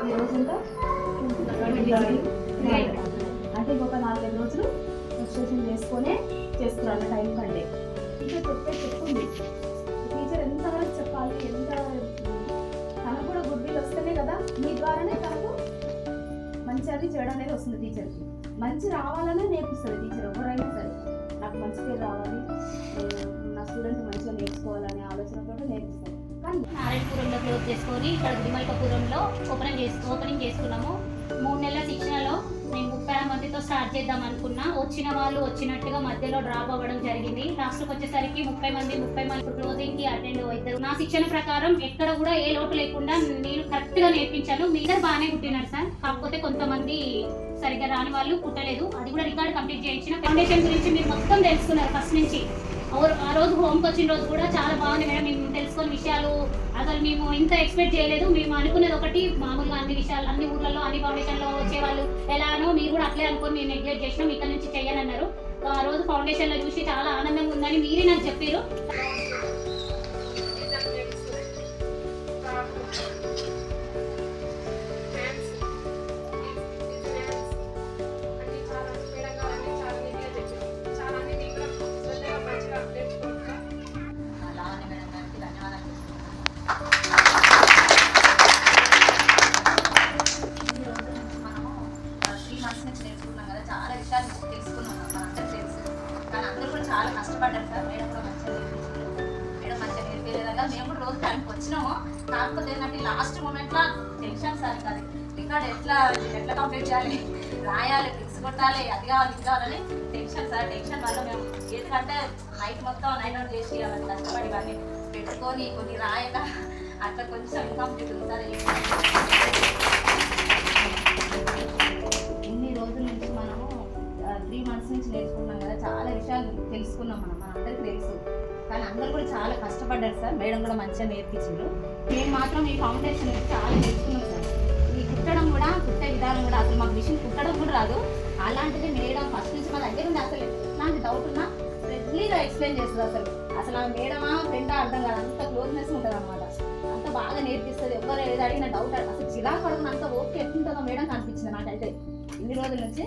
ఈ రోజంతా అంటే ఇంకొక నాలుగైదు రోజులు రిజిస్ట్రేషన్ చేసుకొనే చేస్తున్నారు టైం కంటే టీచర్ చెప్పే చెప్తుంది టీచర్ ఎంతవరకు చెప్పాలి ఎంత తనకు కూడా గుడ్ విల్ వస్తేనే కదా మీ ద్వారానే తనకు మంచి అది చేయడం అనేది వస్తుంది టీచర్కి. మంచి రావాలనే నేర్పిస్తుంది టీచర్ ఎవరైనా సరే. నారాయణపురంలో క్లోజ్ చేసుకొని ఇక్కడ గుడిమల్కపురంలో ఓపెనింగ్ చేసు ఓపెనింగ్ చేసుకున్నాము. మూడు నెలల శిక్షణలో మేము ముప్పై మందితో స్టార్ట్ చేద్దాం అనుకున్నా. వచ్చిన వాళ్ళు వచ్చినట్టుగా మధ్యలో డ్రాప్ అవ్వడం జరిగింది. లాస్ట్కి వచ్చేసరికి ముప్పై మంది ముప్పై మంది క్లోజింగ్కి అటెండ్ అవుతారు. నా శిక్షణ ప్రకారం ఎక్కడ కూడా ఏ లోటు లేకుండా నేను కరెక్ట్గా నేర్పించాను. మీరు బాగానే కుట్టినారు సార్. కాకపోతే కొంతమంది సరిగ్గా రాని వాళ్ళు కుట్టలేదు అది కూడా రికార్డ్ కంప్లీట్ చేయించిన ఫౌండేషన్ గురించి మీరు మొత్తం తెలుసుకున్నారు ఫస్ట్ నుంచి. ఆ రోజు హోమ్కి వచ్చిన రోజు కూడా చాలా బాగుంది మేడం. మేము తెలుసుకొని విషయాలు అసలు మేము ఇంత ఎక్స్పెక్ట్ చేయలేదు. మేము అనుకున్నది ఒకటి మామూలుగా అన్ని విషయాలు అన్ని ఊర్లలో అన్ని ఫౌండేషన్లో వచ్చేవాళ్ళు ఎలానో మీరు కూడా అట్లే అనుకొని మేము నెగ్లెక్ట్ చేసినాం. ఇక్కడ నుంచి చేయాలన్నారు ఆ రోజు ఫౌండేషన్లో చూసి చాలా ఆనందంగా ఉందని మీరే నాకు చెప్పారు విషయాలు తెలుసుకున్నాం మనందరికీ తెలుసు. కానీ అందరూ కూడా చాలా కష్టపడ్డారు సార్. మేడం కూడా మంచిగా నేర్పించారు. మేడం మంచిగా నేర్పించలేదా మేము కూడా రోజు టైంకి వచ్చినాము. కాకపోతే ఏంటంటే లాస్ట్ మూమెంట్లో టెన్షన్ సార్ ఇంకా రికార్డ్ ఎట్లా ఎట్లా కంప్లీట్ చేయాలి? రాయాలి ఫిక్స్ కొట్టాలి అది కావాలి ఇది కావాలని టెన్షన్ సార్. టెన్షన్ వల్ల మేము ఎందుకంటే నైట్ మొత్తం నైట్ అవుట్ చేసి అవన్నీ కష్టపడి ఇవన్నీ పెట్టుకొని కొన్ని రాయక అట్లా కొంచెం ఇన్కంప్లీట్ ఉంది సార్. తెలుసు. కానీ అందరూ కూడా చాలా కష్టపడ్డారు సార్. మేడం కూడా మంచిగా నేర్పించారు. మేము మాత్రం ఈ ఫౌండేషన్ చాలా నేర్చుకున్నాం సార్. ఈ కుట్టడం కూడా కుట్టే విధానం కూడా అసలు మాకు మిషన్ కుట్టడం కూడా రాదు. అలాంటిది మేడం ఫస్ట్ నుంచి మా దగ్గర ఉంది అసలు ఎలాంటి డౌట్ ఉన్నా ఫ్రెండ్లీగా ఎక్స్ప్లెయిన్ చేస్తుంది అసలు. అసలు ఆ మేడమా ఫ్రెండ్ అర్థం కాదు. అంత క్లోజ్నెస్ ఉంటుంది అనమాట అంత బాగా నేర్పిస్తుంది. ఎవరు ఏది అడిగిన డౌట్ అసలు చిరాకు పడుకున్న అంత ఓకే ఎట్లుంటుందో మేడం కనిపించింది నాకైతే. ఇన్ని రోజుల నుంచి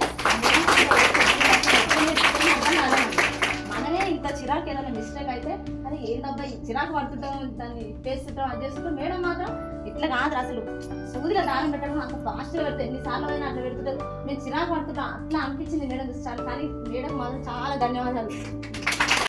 చిరాకు పడుతుంటాం దాన్ని చేస్తుంటాం అది చేస్తుంటాం మేడం మాత్రం ఇట్లా కాదు అసలు. సూదిలో దారం పెట్టడం అంత ఫాస్ట్గా పెడతాయి ఎన్నిసార్లు అయినా అట్లా పెడుతుంటారు మేము చిరాకు పడుతుంటాం అట్లా అనిపించింది మేడం చూసి చాలా కానీ మేడం మాత్రం చాలా ధన్యవాదాలు.